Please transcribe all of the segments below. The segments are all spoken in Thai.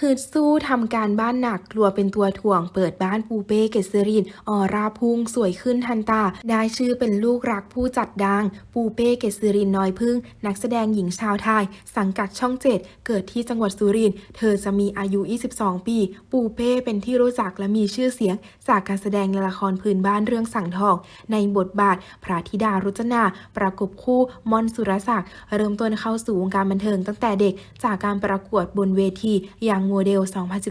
ฮึดสู้ทำการบ้านหนักกลัวเป็นตัวถ่วง เปิดบ้านปูเป้เกษรินออราพุ่งสวยขึ้นทันตา ได้ชื่อเป็นลูกรักผู้จัดดัง ปูเป้เกษรินน้อยพึ่ง นักแสดงหญิงชาวไทย สังกัดช่องเจ็ดเกิดที่จังหวัดสุรินทร์เธอจะมีอายุ 22 ปี ปูเป้เป็นที่รู้จักและมีชื่อเสียง จากการแสดงในละครพื้นบ้านเรื่องสั่งทอง ในบทบาท พระธิดารุจนา ประกบคู่มอนสุรศักดิ์เริ่มต้นเข้าสู่วงการบันเทิงตั้งแต่เด็กจากการประกวดบนเวทีอย่างโมเดล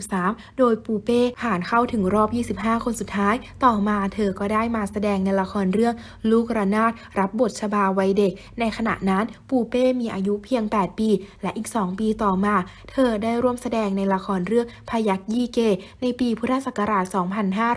2013 โดยปูเป้ผ่านเข้าถึงรอบ 25 คนสุดท้าย ต่อมาเธอก็ได้มาแสดงในละครเรื่องลูกระนาดรับบทชบาวัยเด็ก ในขณะนั้นปูเป้มีอายุเพียง 8 ปี และอีก 2 ปีต่อมา เธอได้ร่วมแสดงในละครเรื่องพยักยี่เก ในปีพุทธศักราช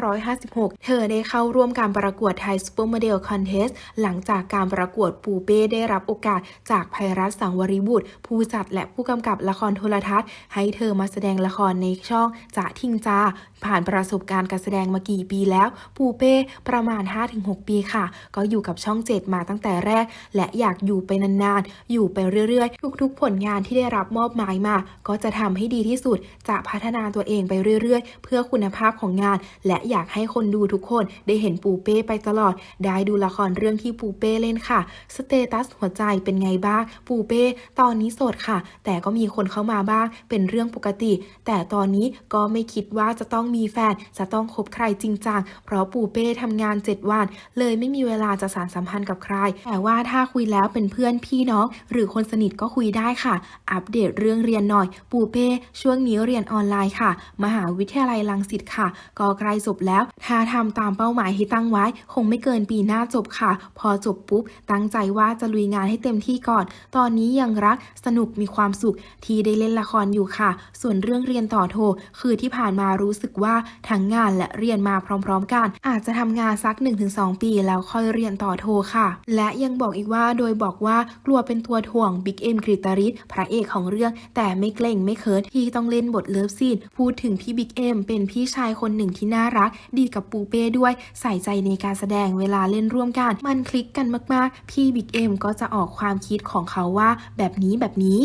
2556 เธอได้เข้าร่วมการประกวดไทยซูเปอร์โมเดลคอนเทสหลังจากการประกวดปูเป้ได้รับโอกาสจากภัยรัฐสังวริบุตร ผู้จัดและผู้กำกับละครโทรทัศน์ ให้เธอมาแสดงงละครในช่องจะทิงจา ผ่านประสบการณ์การแสดงมากี่ปีแล้ว ปูเป้ประมาณ 5-6 ปีค่ะ ก็อยู่กับช่อง7มาตั้งแต่แรก และอยากอยู่ไปนานๆ อยู่ไปเรื่อยๆ ทุกๆ ผลงานที่ได้รับมอบหมายมา ก็จะทำให้ดีที่สุด จะพัฒนาตัวเองไปเรื่อยๆ เพื่อคุณภาพของงาน และอยากให้คนดูทุกคนได้เห็นปูเป้ไปตลอด ได้ดูละครเรื่องที่ปูเป้เล่นค่ะ สเตตัสหัวใจเป็นไงบ้าง ปูเป้ตอนนี้โสดค่ะ แต่ก็มีคนเข้ามาบ้าง เป็นเรื่องปกติแต่ตอนนี้ก็ไม่คิดว่าจะต้องมีแฟน จะต้องคบใครจริงจัง เพราะปู่เป้ทำงาน 7 วัน เลยไม่มีเวลาจะสานสัมพันธ์กับใคร แต่ว่าถ้าคุยแล้วเป็นเพื่อนพี่น้อง หรือคนสนิทก็คุยได้ค่ะ อัปเดตเรื่องเรียนหน่อย ปู่เป้ช่วงนี้เรียนออนไลน์ค่ะ มหาวิทยาลัยรังสิตค่ะ ก็ใกล้จบแล้ว ถ้าทำตามเป้าหมายที่ตั้งไว้ คงไม่เกินปีหน้าจบค่ะ พอจบปุ๊บ ตั้งใจว่าจะลุยงานให้เต็มที่ก่อน ตอนนี้ยังรักสนุกมีความสุขที่ได้เล่นละครอยู่ค่ะ ส่วนเรื่องเรียนต่อโท คือที่ผ่านมารู้สึกว่าทั้งงานและเรียนมาพร้อม ๆ กัน อาจจะทำงานสัก 1-2 ปี แล้วค่อยเรียนต่อโทค่ะ และยังบอกอีกว่าโดยบอกว่ากลัวเป็นตัวถ่วงบิ๊กเอ็มกริตาริศพระเอกของเรื่อง แต่ไม่เกรงไม่เคิร์ที่ต้องเล่นบทเลิฟซีนพูดถึงพี่บิ๊กเอ็มเป็นพี่ชายคนหนึ่งที่น่ารัก ดีกับปูเป้ด้วยใส่ใจในการแสดงเวลาเล่นร่วมกันมันคลิกกันมากๆ พี่บิ๊กเอ็มก็จะออกความคิดของเขาว่าแบบนี้แบบนี้